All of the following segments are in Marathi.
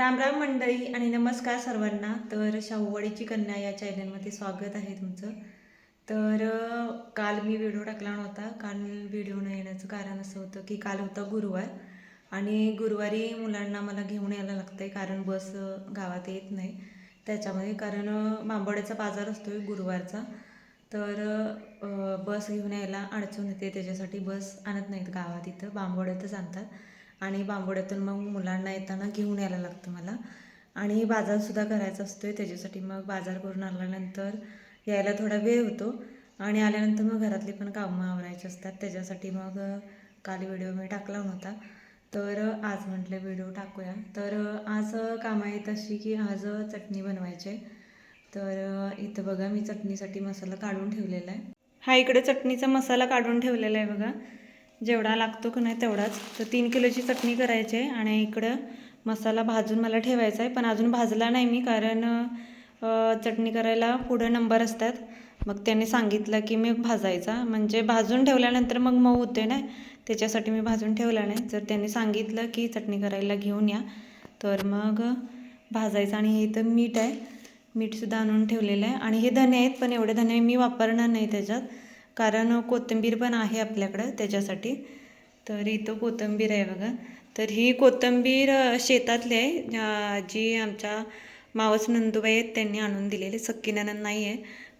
राम राम मंडळी आणि नमस्कार सर्वांना. तर शाहूवाडीची कन्या या चॅनलमध्ये स्वागत आहे तुमचं. तर काल मी व्हिडिओ टाकला नव्हता. काल व्हिडिओ न येण्याचं कारण असं होतं की काल होता गुरुवार. आणि गुरुवारी मुलांना मला घेऊन यायला लागतं आहे कारण बस गावात येत नाही. त्याच्यामध्ये कारण अं, मांबोड्याचा बाजार असतो आहे गुरुवारचा. तर बस घेऊन यायला अडचण येते. त्याच्यासाठी बस आणत नाहीत गावात इथं. बांबोड्यातच आणतात. आणि बांबोड्यातून मग मुलांना येताना घेऊन यायला लागतं मला. आणि बाजारसुद्धा करायचा असतो आहे त्याच्यासाठी मग बाजार करून आल्यानंतर यायला थोडा वेळ होतो. आणि आल्यानंतर मग घरातली पण कामं आवरायची असतात त्याच्यासाठी मग काल व्हिडिओ मी टाकला नव्हता. तर आज म्हटलं व्हिडिओ टाकूया. तर आज कामं आहेत अशी की आज चटणी बनवायची आहे. तर इथं बघा मी चटणीसाठी मसाला काढून ठेवलेला आहे. हा इकडे चटणीचा मसाला काढून ठेवलेला आहे बघा. जेवढा लागतो का नाही तेवढाच. तर तीन किलोची चटणी करायची आहे आणि इकडं मसाला भाजून मला ठेवायचा आहे पण अजून भाजला नाही मी कारण चटणी करायला पुढं नंबर असतात. मग त्यांनी सांगितलं की मी भाजायचा. म्हणजे भाजून ठेवल्यानंतर मग मऊ होते ना? त्याच्यासाठी मी भाजून ठेवला नाही. जर त्यांनी सांगितलं की चटणी करायला घेऊन या. तर मग भाजायचं आणि हे इथं मीठ आहे. मीठसुद्धा आणून ठेवलेलं आहे. आणि हे धने आहेत पण एवढे धने मी वापरणार नाही त्याच्यात. कारण कोथिंबीर पण आहे आपल्याकडं त्याच्यासाठी. तर इथं कोथिंबीर आहे बघा. तर ही कोथिंबीर शेतातली आहे. जी आमच्या मावस नंदूबाई आहेत त्यांनी आणून दिलेली. सक्की ननंद नाही आहे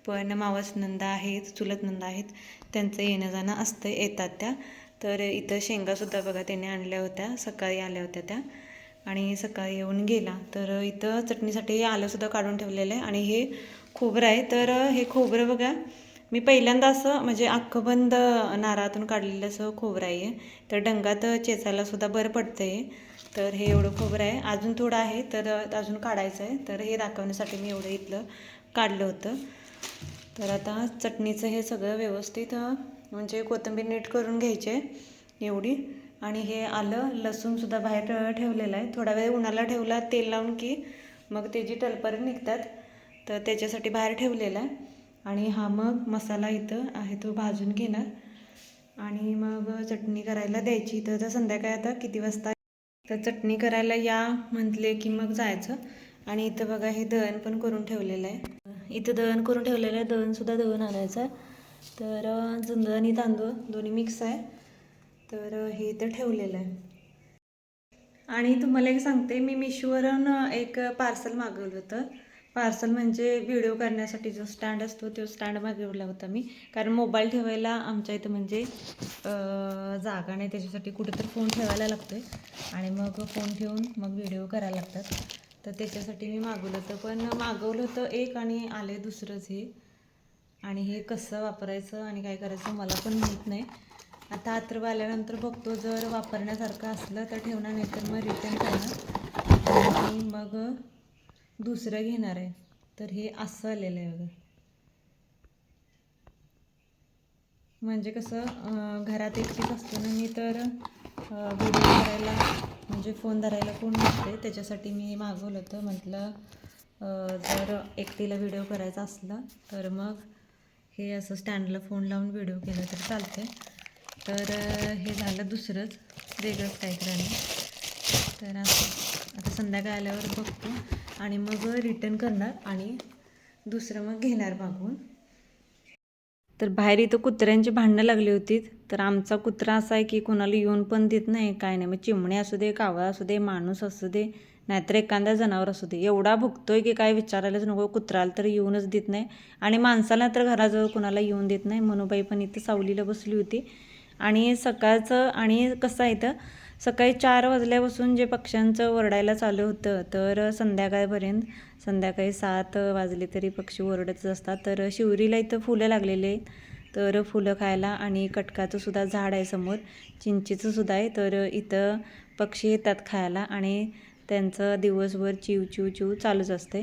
पण मावस नंदा आहेत चुलत नंदा आहेत त्यांचं येणं जाणं असतं येतात त्या. तर इथं शेंगासुद्धा बघा त्यांनी आणल्या होत्या सकाळी आल्या होत्या त्या. आणि सकाळी येऊन गेला. तर इथं चटणीसाठी आलंसुद्धा काढून ठेवलेलं आहे. आणि हे खोबरं आहे. तर हे खोबरं बघा मी पहिल्यांदा असं म्हणजे अख्खं बंद नारळातून काढलेलं असं खोबरं आहे. तर डंगात चेचायला सुद्धा बरं पडतं आहे तर हे एवढं खोबरं आहे. अजून थोडं आहे तर अजून काढायचं आहे. तर हे दाखवण्यासाठी मी एवढं इथलं काढलं होतं. तर आता चटणीचं हे सगळं व्यवस्थित म्हणजे कोथिंबीर नीट करून घ्यायचे एवढी. आणि हे आलं लसूणसुद्धा बाहेर ठेवलेलं आहे. थोडा वेळ उन्हाला ठेवला तेल लावून की मग त्याची टलपर निघतात तर त्याच्यासाठी बाहेर ठेवलेला आहे. आणि हा मग मसाला इथं आहे तो भाजून घेणार. आणि मग चटणी करायला द्यायची. तर संध्याकाळ संध्याकाळी आता किती वाजता? तर चटणी करायला या म्हटले की मग जायचं. आणि इथं बघा हे दळण पण करून ठेवलेलं आहे. इथं दळण करून ठेवलेलं आहे. दळणसुद्धा दळून आणायचं तर अं, जुंदळ आणि तांदूळ दोन्ही मिक्स आहे. तर हे इथं ठेवलेलं आहे. आणि तुम्हाला एक सांगते. मी मिशोवरून एक पार्सल मागवलं होतं. पार्सल म्हणजे व्हिडिओ करण्यासाठी जो स्टँड असतो तो स्टँड मागवला होता मी. कारण मोबाईल ठेवायला आमच्या इथं म्हणजे जागा नाही. त्याच्यासाठी कुठेतरी फोन ठेवायला लागतो आहे आणि मग फोन ठेवून मग व्हिडिओ करायला लागतात. तर त्याच्यासाठी मी मागवलं होतं. पण मागवलं होतं एक आणि आले दुसरंच हे. आणि हे कसं वापरायचं आणि काय करायचं मला पण माहीत नाही. आता अथर्व आल्यानंतर बघतो. जर वापरण्यासारखं असलं तर ठेवणार नाही तर मग रिटर्न करणार. आणि मग दुसरं घेणार आहे. तर हे असं आलेलं आहे बघा. म्हणजे कसं घरात एकटीच असतो ना मी तर व्हिडिओ करायला म्हणजे फोन धरायला कोण नसते. त्याच्यासाठी मी हे मागवलं होतं. म्हटलं जर एकटीला व्हिडिओ करायचा असला तर मग हे असं स्टँडला फोन लावून व्हिडिओ केला तर चालते तर हे झालं दुसरंच. वेगळंच काय करायला तर आता संध्याकाळ आल्यावर बघतो. आणि मग रिटर्न करणार आणि दुसरं मग घेणार मागून. तर बाहेर इथं कुत्र्यांची भांडणं लागली होती तर आमचा कुत्रा असा आहे की कोणाला येऊन पण देत नाही काय नाही. मग चिमणे असू दे कावळा असू दे माणूस असू दे नाहीतर एखादा जनावर असू दे. एवढा भुगतोय की काय विचारायलाच नको कुत्र्याला तर येऊनच देत नाही. आणि माणसाला तर घराजवळ कोणाला येऊन देत नाही. मनोबाई पण इथं सावलीला बसली होती. आणि सकाळचं आणि कसं आहे तर सकाळी चार वाजल्यापासून जे पक्ष्यांचं ओरडायला चालू होतं तर संध्याकाळपर्यंत संध्याकाळी सात वाजले तरी पक्षी ओरडतच असतात. तर शिवरीला इथं फुलं लागलेली आहेत. तर फुलं खायला आणि कटकाचं सुद्धा झाड आहे समोर चिंचेचं सुद्धा आहे. तर इथं पक्षी येतात खायला आणि त्यांचं दिवसभर चिव चिव चिव चालूच असते.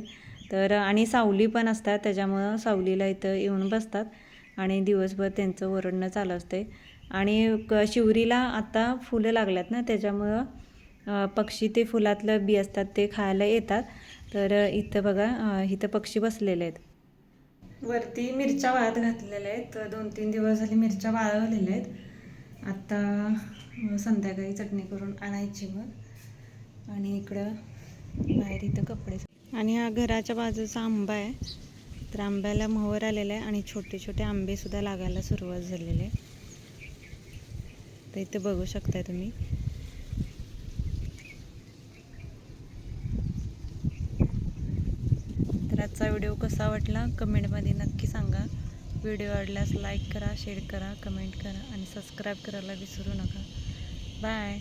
तर आणि सावली पण असतात त्याच्यामुळं सावलीला इथं येऊन बसतात आणि दिवसभर त्यांचं ओरडणं चालू असते. आणि क शिवरीला आता फुलं लागल्यात ना त्याच्यामुळं पक्षी ते फुलातलं बी असतात ते खायला येतात. तर इथं बघा इथं पक्षी बसलेले आहेत. वरती मिरच्या वाळत घातलेल्या आहेत. दोन तीन दिवस झाले मिरच्या वाळवलेल्या आहेत. आत्ता संध्याकाळी चटणी करून आणायची मग. आणि इकडं बाहेर इथं कपडे आणि हा घराच्या बाजूचा आंबा आहे. तर आंब्याला मोहर आलेला आहे आणि छोटे छोटे आंबेसुद्धा लागायला सुरुवात झालेली आहे. तर इथे बघू शकताय तुम्ही. तर आजचा व्हिडिओ कसा वाटला कमेंटमध्ये नक्की सांगा. व्हिडिओ आवडल्यास लाईक करा शेअर करा कमेंट करा आणि सबस्क्राईब करायला विसरू नका. बाय